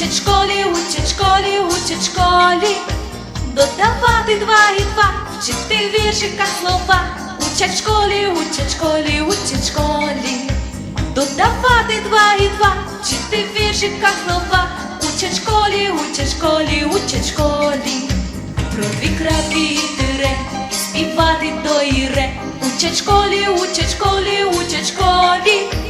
Учать школі, учать школі, учать школі. Додавати два і два, вчити віршика слова. Учать школі, учать школі, учать школі. Додавати два і два, вчити віршика слова. Учать школі, учать школі, учать школі. Про дві краплі тире, і співати до іре. Учать школі, учать школі, учать школі.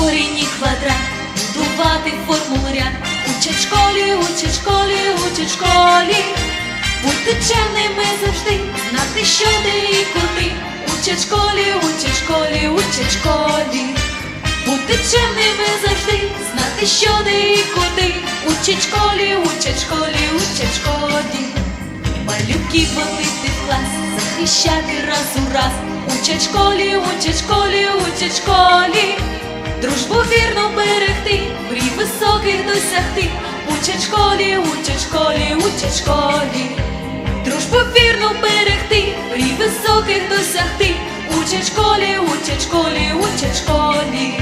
корінь і квадрат, будувати формулу ряд. Учать школі, учать школі, учать школі. Бути чемними завжди, знати, що де і куди. Учать школі, учать школі, учать школі. Бути чемними завжди, знати, що де і куди. Учать школі, учать школі, учать школі. Малюків водити клас, захищати раз у раз. Учать школі, учать школі, учать школі. їх досягти. Учать школі, учать школі, учать школі, дружбу вірну берегти, мрій високих досягти. Учать школі, учать школі, учать школі.